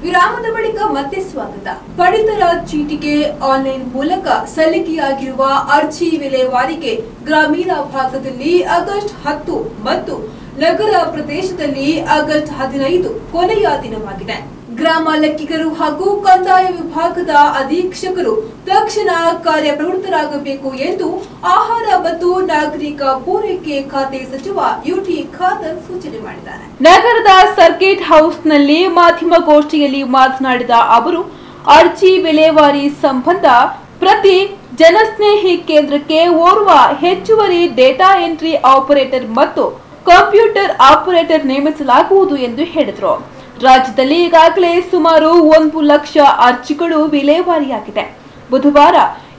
ವಿರಾಮದ ಬಳಿಕ ಮತ್ತೆ ಸ್ವಾಗತ. ಪಡಿತರ ಚೀಟಿಗೆ ಆನ್ಲೈನ್ ಮೂಲಕ ಸಲ್ಲಿಕೆಯಾಗಿರುವ ಅರ್ಜಿ ವಿಲೇವಾರಿಗೆ ಗ್ರಾಮೀಣ ಭಾಗದಲ್ಲಿ ಆಗಸ್ಟ್ ಹತ್ತು ಮತ್ತು ನಗರ ಪ್ರದೇಶದಲ್ಲಿ ಆಗಸ್ಟ್ ಹದಿನೈದು ಕೊನೆಯ ದಿನವಾಗಿದೆ. ಗ್ರಾಮ ಲೆಕ್ಕಿಗರು ಹಾಗೂ ಕಂದಾಯ ವಿಭಾಗದ ಅಧೀಕ್ಷಕರು ತಕ್ಷಣ ಕಾರ್ಯಪ್ರವೃತ್ತರಾಗಬೇಕು ಎಂದು ಆಹಾರ ಮತ್ತು ನಾಗರಿಕ ಪೂರೈಕೆ ಖಾತೆ ಸಚಿವ ಯುಟಿ ಖಾದರ್ ಸೂಚನೆ ಮಾಡಿದ್ದಾರೆ. ನಗರದ ಸರ್ಕಿಟ್ ಹೌಸ್ನಲ್ಲಿ ಮಾಧ್ಯಮಗೋಷ್ಠಿಯಲ್ಲಿ ಮಾತನಾಡಿದ ಅವರು, ಅರ್ಜಿ ವಿಲೇವಾರಿ ಸಂಬಂಧ ಪ್ರತಿ ಜನಸ್ನೇಹಿ ಕೇಂದ್ರಕ್ಕೆ ಓರ್ವ ಹೆಚ್ಚುವರಿ ಡೇಟಾ ಎಂಟ್ರಿ ಆಪರೇಟರ್ ಮತ್ತು ಕಂಪ್ಯೂಟರ್ ಆಪರೇಟರ್ ನೇಮಿಸಲಾಗುವುದು ಎಂದು ಹೇಳಿದರು. ರಾಜ್ಯದಲ್ಲಿ ಈಗಾಗಲೇ ಸುಮಾರು ಒಂದು ಲಕ್ಷ ಅರ್ಜಿಗಳು ವಿಲೇವಾರಿಯಾಗಿದೆ. ಬುಧವಾರ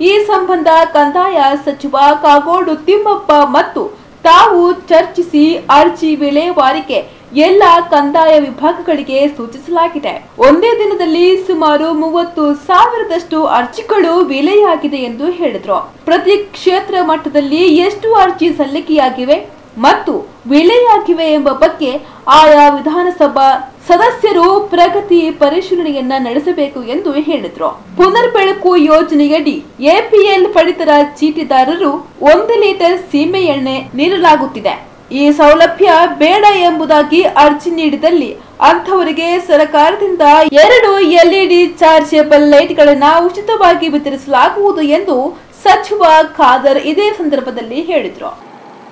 ಈ ಸಂಬಂಧ ಕಂದಾಯ ಸಚಿವ ಕಾಗೋಡು ತಿಮ್ಮಪ್ಪ ಮತ್ತು ತಾವು ಚರ್ಚಿಸಿ ಅರ್ಜಿ ವಿಲೇವಾರಿಗೆ ಎಲ್ಲ ಕಂದಾಯ ವಿಭಾಗಗಳಿಗೆ ಸೂಚಿಸಲಾಗಿದೆ. ಒಂದೇ ದಿನದಲ್ಲಿ ಸುಮಾರು ಮೂವತ್ತು ಸಾವಿರದಷ್ಟು ಅರ್ಜಿಗಳು ವಿಲೆಯಾಗಿದೆ ಎಂದು ಹೇಳಿದ್ರು. ಪ್ರತಿ ಕ್ಷೇತ್ರ ಮಟ್ಟದಲ್ಲಿ ಎಷ್ಟು ಅರ್ಜಿ ಸಲ್ಲಿಕೆಯಾಗಿವೆ? ಮತ್ತು ವಿಲೆಯಾಗಿವೆ ಎಂಬ ಬಗ್ಗೆ ಆಯಾ ವಿಧಾನಸಭಾ ಸದಸ್ಯರು ಪ್ರಗತಿ ಪರಿಶೀಲನೆಯನ್ನ ನಡೆಸಬೇಕು ಎಂದು ಹೇಳಿದ್ರು. ಪುನರ್ ಬೆಳಕು ಯೋಜನೆಯಡಿ ಎಪಿಎಲ್ ಪಡಿತರ ಚೀಟಿದಾರರು ಒಂದು ಲೀಟರ್ ಸೀಮೆ ಎಣ್ಣೆ ನೀಡಲಾಗುತ್ತಿದೆ. ಈ ಸೌಲಭ್ಯ ಬೇಡ ಎಂಬುದಾಗಿ ಅರ್ಜಿ ನೀಡಿದಲ್ಲಿ ಅಂಥವರಿಗೆ ಸರ್ಕಾರದಿಂದ ಎರಡು ಎಲ್ಇಡಿ ಲೈಟ್ ಲೈಟ್ಗಳನ್ನ ಉಚಿತವಾಗಿ ವಿತರಿಸಲಾಗುವುದು ಎಂದು ಸಚಿವ ಖಾದರ್ ಇದೇ ಸಂದರ್ಭದಲ್ಲಿ ಹೇಳಿದ್ರು.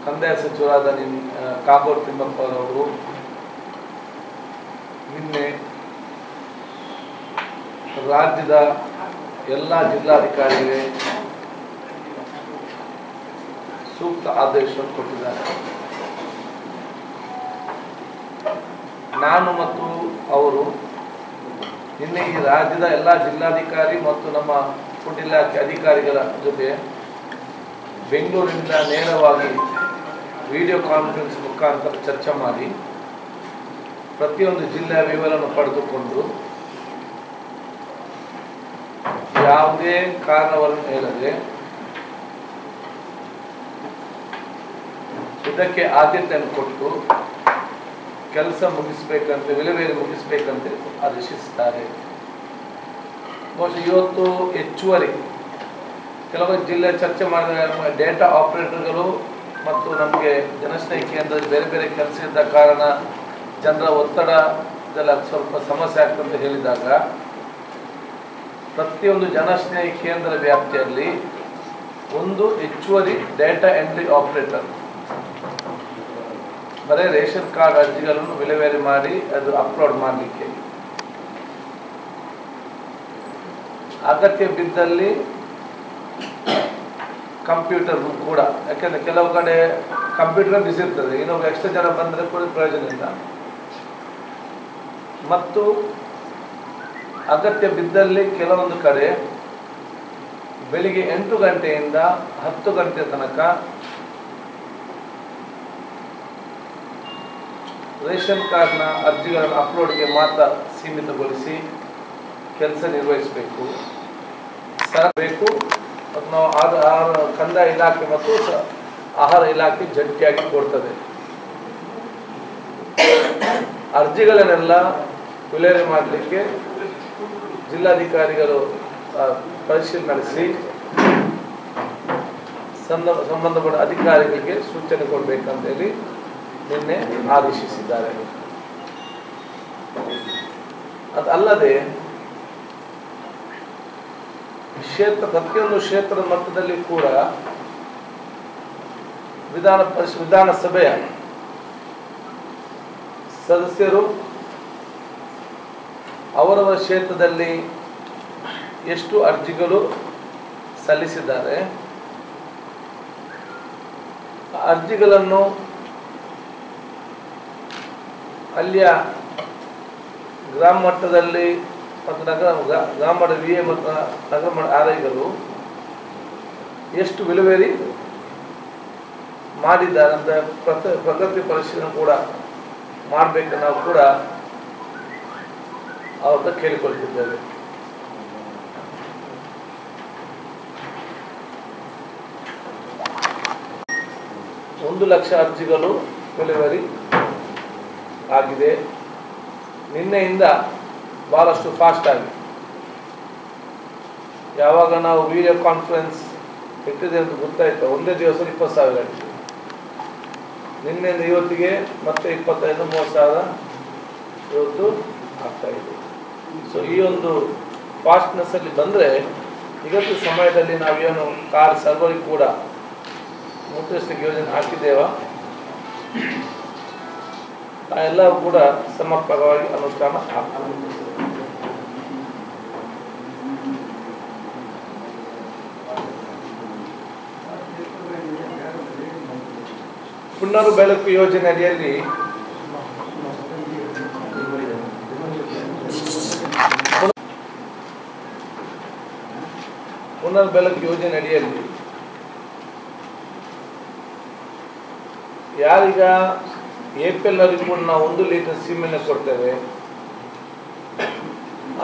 ಕಂದಾಯ ಸಚಿವರಾದ ನಿಮ್ಮ ಕಾಗೋಡು ತಿಮ್ಮಪ್ಪರವರು ನಿನ್ನೆ ರಾಜ್ಯದ ಎಲ್ಲ ಜಿಲ್ಲಾಧಿಕಾರಿಗೆ ಸೂಕ್ತ ಆದೇಶವನ್ನು ಕೊಟ್ಟಿದ್ದಾರೆ. ನಾನು ಮತ್ತು ಅವರು ನಿನ್ನೆ ಈ ರಾಜ್ಯದ ಎಲ್ಲ ಜಿಲ್ಲಾಧಿಕಾರಿ ಮತ್ತು ನಮ್ಮ ಫುಡ್ ಇಲಾಖೆ ಅಧಿಕಾರಿಗಳ ಜೊತೆ ಬೆಂಗಳೂರಿನಿಂದ ನೇರವಾಗಿ ವಿಡಿಯೋ ಕಾನ್ಫರೆನ್ಸ್ ಮುಖಾಂತರ ಚರ್ಚೆ ಮಾಡಿ ಪ್ರತಿಯೊಂದು ಜಿಲ್ಲೆಯ ವಿವರವನ್ನು ಪಡೆದುಕೊಂಡು ಯಾವುದೇ ಕಾರಣವನ್ನು ಹೇಳದೆ ಇದಕ್ಕೆ ಆದ್ಯತೆಯನ್ನು ಕೊಟ್ಟು ಕೆಲಸ ಮುಗಿಸ್ಬೇಕಂತ ವಿಲೇವಾರಿ ಮುಗಿಸ್ಬೇಕಂತ ಆದೇಶಿಸುತ್ತಾರೆ ಬಹುಶಃ ಇವತ್ತು ಹೆಚ್ಚುವರಿ ಕೆಲವೊಂದು ಜಿಲ್ಲೆ ಚರ್ಚೆ ಮಾಡಿದ ಡೇಟಾ ಆಪರೇಟರ್ಗಳು ಮತ್ತು ನಮಗೆ ಜನಸ್ನೇಹಿ ಕೇಂದ್ರದಲ್ಲಿ ಬೇರೆ ಬೇರೆ ಕೆಲಸ ಇದ್ದ ಕಾರಣ ಜನರ ಒತ್ತಡ ಸ್ವಲ್ಪ ಸಮಸ್ಯೆ ಆಗ್ತಂತ ಹೇಳಿದಾಗ ಪ್ರತಿಯೊಂದು ಜನಸ್ನೇಹಿ ಕೇಂದ್ರ ವ್ಯಾಪ್ತಿಯಲ್ಲಿ ಒಂದು ಹೆಚ್ಚುವರಿ ಡೇಟಾ ಎಂಟ್ರಿ ಆಪರೇಟರ್. ಬರೀ ರೇಷನ್ ಕಾರ್ಡ್ ಅರ್ಜಿಗಳನ್ನು ವಿಲೇವಾರಿ ಮಾಡಿ ಅದು ಅಪ್ಲೋಡ್ ಮಾಡಲಿಕ್ಕೆ. ಅಗತ್ಯ ಬಿದ್ದಲ್ಲಿ ಕಂಪ್ಯೂಟರ್ ಕೂಡ. ಯಾಕೆಂದರೆ ಕೆಲವು ಕಡೆ ಕಂಪ್ಯೂಟರ್ ಬಿಸಿ ಇರ್ತದೆ. ಇನ್ನೊಬ್ಬ ಎಕ್ಸ್ಟ್ರಾ ಜನ ಬಂದರೆ ಕೂಡ ಪ್ರಯೋಜನ ಇಲ್ಲ. ಮತ್ತು ಅಗತ್ಯ ಬಿದ್ದಲ್ಲಿ ಕೆಲವೊಂದು ಕಡೆ ಬೆಳಿಗ್ಗೆ ಎಂಟು ಗಂಟೆಯಿಂದ ಹತ್ತು ಗಂಟೆ ತನಕ ರೇಷನ್ ಕಾರ್ಡ್ನ ಅರ್ಜಿಗಳನ್ನು ಅಪ್ಲೋಡ್ಗೆ ಮಾತ್ರ ಸೀಮಿತಗೊಳಿಸಿ ಕೆಲಸ ನಿರ್ವಹಿಸಬೇಕು. ಸರ್ ಬೇಕು. ಮತ್ತು ನಾವು ಆಹಾರ ಕಂದಾಯ ಇಲಾಖೆ ಮತ್ತು ಆಹಾರ ಇಲಾಖೆ ಜಂಟಿಯಾಗಿ ಕೊಡ್ತದೆ. ಅರ್ಜಿಗಳನ್ನೆಲ್ಲ ವಿಲೇವಾರಿ ಮಾಡಲಿಕ್ಕೆ ಜಿಲ್ಲಾಧಿಕಾರಿಗಳು ಪರಿಶೀಲನೆ ನಡೆಸಿ ಸಂಬಂಧಪಟ್ಟ ಅಧಿಕಾರಿಗಳಿಗೆ ಸೂಚನೆ ಕೊಡಬೇಕಂತೇಳಿ ನಿನ್ನೆ ಆದೇಶಿಸಿದ್ದಾರೆ. ಅದಲ್ಲದೆ ಕ್ಷೇತ್ರ, ಪ್ರತಿಯೊಂದು ಕ್ಷೇತ್ರದ ಮಟ್ಟದಲ್ಲಿ ಕೂಡ ವಿಧಾನ ಪರಿಷ, ವಿಧಾನಸಭೆಯ ಸದಸ್ಯರು ಅವರವರ ಕ್ಷೇತ್ರದಲ್ಲಿ ಎಷ್ಟು ಅರ್ಜಿಗಳು ಸಲ್ಲಿಸಿದ್ದಾರೆ ಅರ್ಜಿಗಳನ್ನು ಅಲ್ಲಿಯ ಗ್ರಾಮ ಮಟ್ಟದಲ್ಲಿ ಮತ್ತು ನಗರ ಗ್ರಾಮಡ ವಿ ಎ ಮತ್ತು ನಗರ ಆರೈಗಳು ಎಷ್ಟು ವಿಲುವೇರಿ ಮಾಡಿದ್ದಾರೆ ಅಂತ ಪ್ರತ, ಪ್ರಗತಿ ಪರಿಶೀಲನೆ ಕೂಡ ಮಾಡಬೇಕು ನಾವು ಕೂಡ ಅವ್ರನ್ನ ಕೇಳಿಕೊಳ್ತಿದ್ದೇವೆ. ಒಂದು ಲಕ್ಷ ಅರ್ಜಿಗಳು ಡೆಲಿವರಿ ಆಗಿದೆ. ನಿನ್ನೆಯಿಂದ ಭಾಳಷ್ಟು ಫಾಸ್ಟ್ ಆಗಿದೆ ಯಾವಾಗ ನಾವು ವಿಡಿಯೋ ಕಾನ್ಫರೆನ್ಸ್ ಇಟ್ಟಿದೆ ಅಂತ ಗೊತ್ತಾಯ್ತು. ಒಂದೇ ದಿವಸ ಇಪ್ಪತ್ತು ಸಾವಿರ ಆಯಿತು. ನಿನ್ನೆ ಇವತ್ತಿಗೆ ಮತ್ತೆ ಇಪ್ಪತ್ತೈದು, ಮೂವತ್ತು ಸಾವಿರ ಇವತ್ತು ಆಗ್ತಾ ಇದೆ. ಸೊ ಈ ಒಂದು ಫಾಸ್ಟ್ನೆಸ್ಸಲ್ಲಿ ಬಂದರೆ ಇವತ್ತು ಸಮಯದಲ್ಲಿ ನಾವೇನು ಕಾರ್ ಸರ್ವರಿಗೆ ಕೂಡ ಮುದ್ರಿಸಲಿಕ್ಕೆ ಯೋಜನೆ ಹಾಕಿದ್ದೇವ? ಎಲ್ಲವೂ ಕೂಡ ಸಮರ್ಪಕವಾಗಿ ಅನುಷ್ಠಾನ ಆಗ್ತದೆ ಪುನರ್ ಬೆಳಕು ಯೋಜನೆ ಅಡಿಯಲ್ಲಿ ಪುನರ್ ಬೆಳಕು ಯೋಜನೆ ಅಡಿಯಲ್ಲಿ ಯಾರೀಗ ಏಪ್ರಿಲ್ ಕೂಡ ನಾವು ಒಂದು ಲೀಟರ್ ಸೀಮೆಣ್ಣೆ ಕೊಡ್ತೇವೆ,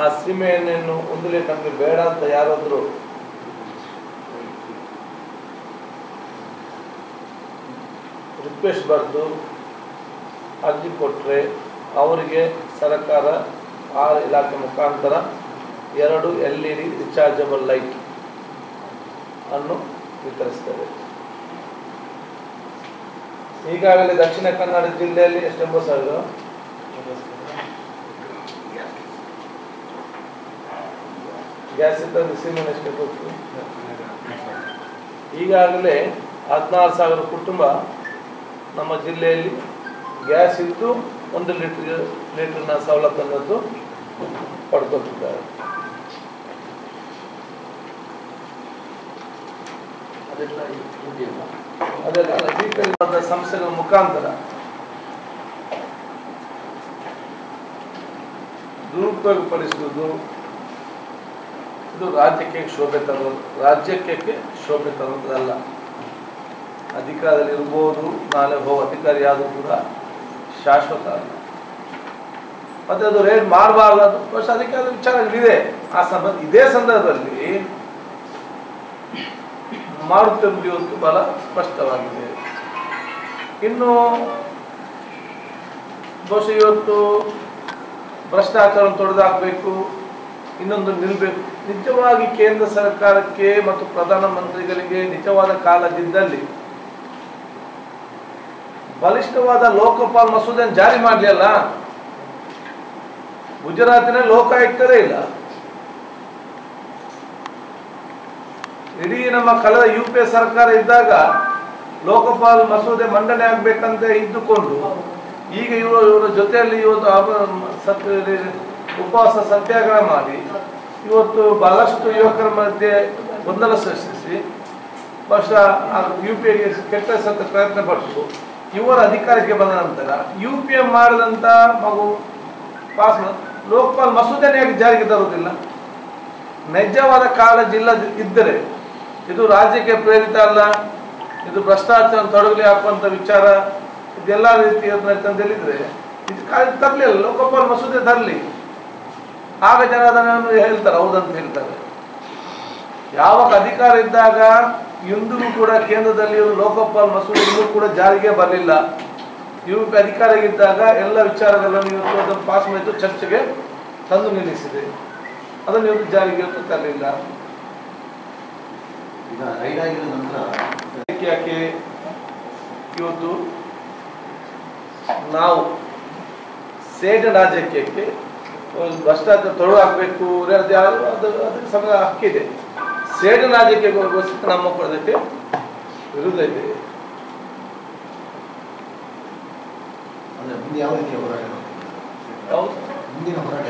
ಆ ಸೀಮೆಎಣ್ಣೆಯನ್ನು ಒಂದು ಲೀಟರ್ ಬೇಡ ಅಂತ ಯಾರಾದರೂ ರಿಕ್ವೆಸ್ಟ್ ಬರೆದು ಅರ್ಜಿ ಕೊಟ್ಟರೆ ಅವರಿಗೆ ಸರ್ಕಾರ, ಆ ಇಲಾಖೆ ಮುಖಾಂತರ ಎರಡು L E D rechargeable light ಅನ್ನು ವಿತರಿಸ್ತೇವೆ ಈಗಾಗಲೇ ದಕ್ಷಿಣ ಕನ್ನಡ ಜಿಲ್ಲೆಯಲ್ಲಿ ಎಷ್ಟೊಂಬತ್ತು ಸಾವಿರ? ಗ್ಯಾಸ್ ಸೀಮೆಣ್ಣೆ ಎಷ್ಟು ಈಗಾಗಲೇ ಹದಿನಾರು ಸಾವಿರ ಕುಟುಂಬ ನಮ್ಮ ಜಿಲ್ಲೆಯಲ್ಲಿ ಗ್ಯಾಸ್ ಇದ್ದು ಒಂದು ಲೀಟರ್ ಸವಲತ್ತು ಸವಲತ್ತನ್ನು ಪಡ್ಕೊತಿದ್ದಾರೆ ಅದೆಲ್ಲ ಸಂಸ್ಥೆಗಳ ಮುಖಾಂತರ ದುರುಪಯೋಗಪಡಿಸುವುದು. ಇದು ರಾಜ್ಯಕ್ಕೆ ಶೋಭೆ ತರೋದು ರಾಜ್ಯಕ್ಕೆ ಶೋಭೆ ತರೋದಲ್ಲ ಅಧಿಕಾರದಲ್ಲಿ ಇರ್ಬೋದು, ನಾಳೆ ಹೋಗೋ ಅಧಿಕಾರಿ ಯಾವುದು ಕೂಡ ಶಾಶ್ವತ ಅಲ್ಲ. ಮತ್ತೆ ಅದು ರೇಟ್ ಮಾಡಬಾರ್ದು ಅದು ವರ್ಷ ಅಧಿಕಾರದ ವಿಚಾರಗಳಿದೆ ಆ ಸಂದರ್ಭ ಇದೇ ಸಂದರ್ಭದಲ್ಲಿ ಮಾಡುತ್ತೆಂಬುದು ಬಹಳ ಸ್ಪಷ್ಟವಾಗಿದೆ. ಇನ್ನು ಬಹುಶಃ ಇವತ್ತು ಭ್ರಷ್ಟಾಚಾರ ತೊಡೆದಾಕಬೇಕು, ಇನ್ನೊಂದು ನಿಲ್ಲಬೇಕು ನಿಜವಾಗಿ ಕೇಂದ್ರ ಸರ್ಕಾರಕ್ಕೆ ಮತ್ತು ಪ್ರಧಾನಮಂತ್ರಿಗಳಿಗೆ ನಿಜವಾದ ಕಾಲದಿದ್ದಲ್ಲಿ ಬಲಿಷ್ಠವಾದ ಲೋಕಪಾಲ್ ಮಸೂದೆ ಜಾರಿ ಮಾಡಲಿಲ್ಲ ಗುಜರಾತಿನ ಲೋಕಾಯುಕ್ತರೇ ಇಲ್ಲ. ಇಡೀ ನಮ್ಮ ಕಳೆದ ಯು ಪಿ ಸರ್ಕಾರ ಇದ್ದಾಗ ಲೋಕಪಾಲ್ ಮಸೂದೆ ಮಂಡನೆ ಆಗ್ಬೇಕಂತ ಇದ್ದುಕೊಂಡು, ಈಗ ಇವರು ಇವರ ಜೊತೆಯಲ್ಲಿ ಇವತ್ತು ಉಪವಾಸ ಸತ್ಯಾಗ್ರಹ ಮಾಡಿ, ಇವತ್ತು ಬಹಳಷ್ಟು ಯುವಕರ ಮಧ್ಯೆ ಗೊಂದಲ ಸೃಷ್ಟಿಸಿ, ಬಹುಶಃ ಯು ಪಿ ಕೆಟ್ಟ ಸತ್ತ ಪ್ರಯತ್ನ ಪಟ್ಟು ಇವರ ಅಧಿಕಾರಕ್ಕೆ ಬಂದ ನಂತರ ಯು ಪಿ ಎ ಮಾಡಿದಂಥ ಮಗು ಪಾಸ್ ಲೋಕಪಾಲ್ ಮಸೂದೆನೇ ಯಾಕೆ ಜಾರಿಗೆ ತರುವುದಿಲ್ಲ. ನೈಜವಾದ ಕಾಳಜಿ ಇಲ್ಲದ ಇದ್ದರೆ ಇದು ರಾಜ್ಯಕ್ಕೆ ಪ್ರೇರಿತ ಅಲ್ಲ. ಇದು ಭ್ರಷ್ಟಾಚಾರ ತೊಡಗಲಿ ಹಾಕುವಂಥ ವಿಚಾರ. ಇದೆಲ್ಲ ರೀತಿ ಅಂತ ಹೇಳಿದ್ರೆ ಇದು ಕಾಳಜಿ ತರಲಿಲ್ಲ ಲೋಕಪಾಲ್ ಮಸೂದೆ ತರಲಿ. ಆಗ ಜನ ಅದನ್ನು ಹೇಳ್ತಾರೆ, ಹೌದಂತ ಹೇಳ್ತಾರೆ. ಯಾವಾಗ ಅಧಿಕಾರ ಇದ್ದಾಗ ಇಂದಿಗೂ ಕೂಡ ಕೇಂದ್ರದಲ್ಲಿ ಇವರು ಲೋಕಪಾಲ್ ಮಸೂದೆ ಇನ್ನೂ ಕೂಡ ಜಾರಿಗೆ ಬರಲಿಲ್ಲ. ಇವ್ರಿಗೆ ಅಧಿಕಾರ ಇದ್ದಾಗ ಎಲ್ಲ ವಿಚಾರಗಳನ್ನು ಇವತ್ತು ಅದನ್ನು ಪಾಸ್ ಮಾಡಿದ್ದು ಚರ್ಚೆಗೆ ತಂದು ನಿಲ್ಲಿಸಿದೆ. ಅದನ್ನು ಇವತ್ತು ಜಾರಿಗೆ ತರಲಿಲ್ಲ. ಯಾಕೆ ಇವತ್ತು ನಾವು ಸೇಡ ರಾಜಕೀಯಕ್ಕೆ ಭ್ರಷ್ಟಾಚಾರ ಅದು ಅದಕ್ಕೆ ಸಮಯ ಹಕ್ಕಿದೆ. ಸೇಡ ರಾಜಕೀಯಕ್ಕೋಸ್ಕರ ನಮ್ಮ ಕೊಡದಕ್ಕೆ ವಿರುದ್ಧ ಇದೆ ಯಾವ ರೀತಿಯ ಹೋರಾಟ ಮುಂದಿನ ಹೋರಾಟ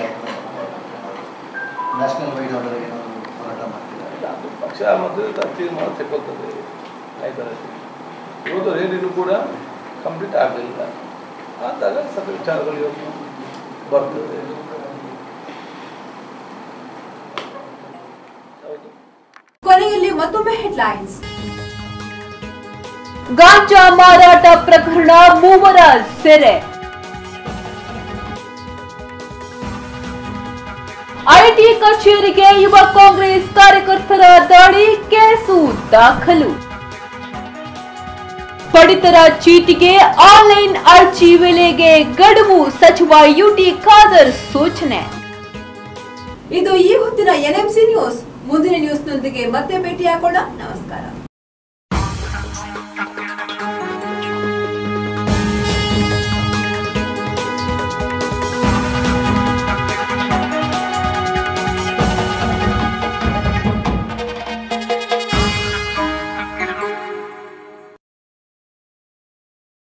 ನ್ಯಾಷನಲ್ ವೈಡ್ ಆರ್ಡರ್ ಏನಾದರೂ ಹೋರಾಟ ಮಾಡ್ತಿದ್ದಾರೆ ಅದು ಪಕ್ಷ ಮತ್ತು ತೀರ್ಮಾನ ತಗೊಳ್ತದೆ ಇವತ್ತು ಕೂಡ ಕಂಪ್ಲೀಟ್ ಆಗಲಿಲ್ಲ. ಆದಾಗ ಸ್ವಲ್ಪ ವಿಚಾರಗಳು ಇವತ್ತು ಬರ್ತದೆ. ಮತ್ತೊಮ್ಮೆ ಹೆಡ್ಲೈನ್ಸ್ ಗಾಂಜಾ ಮಾರಾಟ ಪ್ರಕರಣ ಮೂವರ ಸೆರೆ. ಐಟಿ ಕಚೇರಿಗೆ ಯುವ ಕಾಂಗ್ರೆಸ್ ಕಾರ್ಯಕರ್ತರ ದಾಳಿ ಕೇಸು ದಾಖಲು. ಪಡಿತರ ಚೀಟಿಗೆ ಆನ್ಲೈನ್ ಅರ್ಜಿ ವೇಳೆಗೆ ಗಡುವು ಸಚಿವ ಯುಟಿ ಖಾದರ್ ಸೂಚನೆ. ಇದು ಈ ಹೊತ್ತಿನ ಎನ್ಎಂಸಿ ನ್ಯೂಸ್. ಮುಂದಿನ ನ್ಯೂಸ್ನೊಂದಿಗೆ ಮತ್ತೆ ಭೇಟಿಯಾಗೋಣ. ನಮಸ್ಕಾರ.